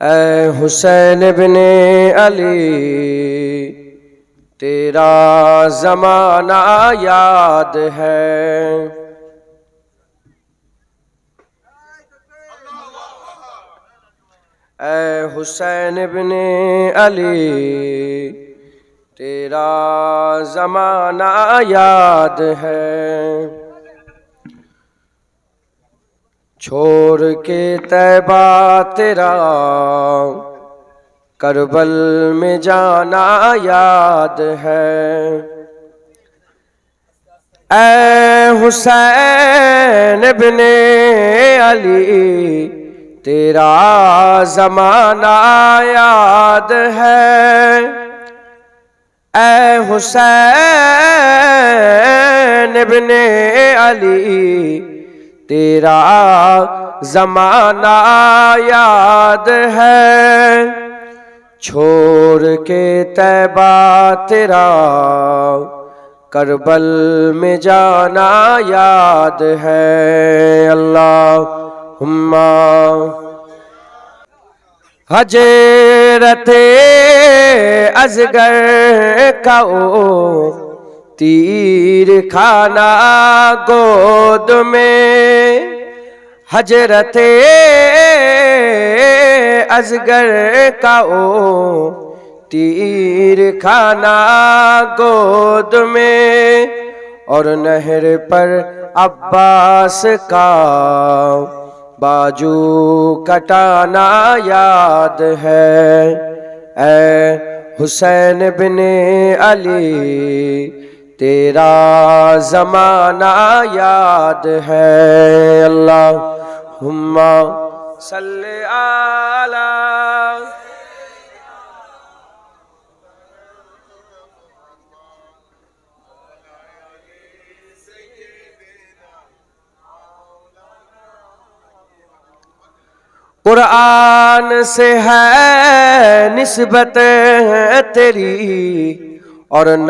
اے حسین ابن علی، تیرا زمانہ یاد ہے۔ اے حسین ابن علی، تیرا زمانہ یاد ہے۔ چھوڑ کے تیبہ تیرا۔ کربل میں جانا یاد ہے۔ اے حسین ابن علی، تیرا زمانہ یاد ہے۔ اے حسین ابن علی تیرا زمانہ یاد ہے۔ چھوڑ کے تیبہ تیرا، کربل میں جانا یاد ہے۔ اللہ حجرت ازگر کھاؤ تیر کھانا گود میں حجرت ازگر کھاؤ تیر کھانا گود میں اور نہر پر عباس کا باجو کٹانا یاد ہے۔ اے حسین بن علی تیرا زمانہ یاد ہے اللہ صلی آلہ قرآن سے ہے نسبت تیری অর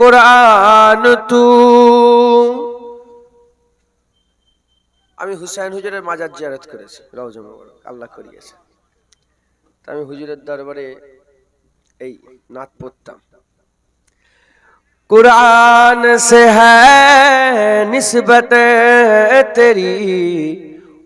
কোরআন তু আমি হুসাইন হুজুরের মাজার জিয়ারত করেছি রওজা মোবারক আল্লাহ করিয়েছে। আমি হুজুরের দরবারে এই নাত পড়তাম। কোরআন সে হিসবত তেরি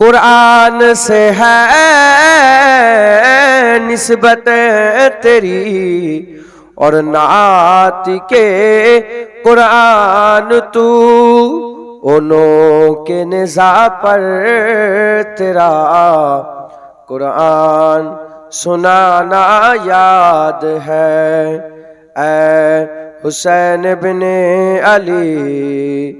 قرآن سے ہے نسبت تیری اور نعت کے قرآن تو انہوں کے نزا پر تیرا قرآن سنانا یاد ہے۔ اے حسین بن علی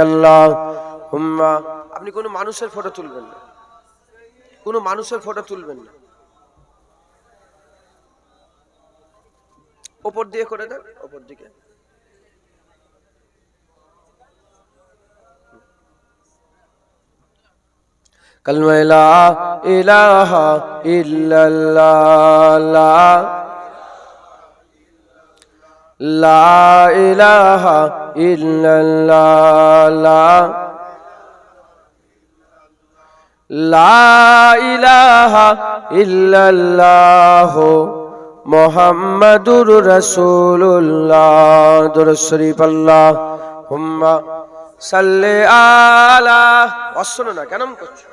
আল্লাহ হুম্মা আপনি কোনো মানুষের ফটো তুলবেন না কোনো মানুষের ফটো তুলবেন না ওপর দিয়ে করে দেন ওপর দিকে কালমাইলা ইলাহা ইল্লাল্লাহ لا لا الہ الا اللہ لا لا الہ الا اللہ محمد رسول اللہ در شریف اللہ ہم صلی آلہ وصلنا کنم کچھ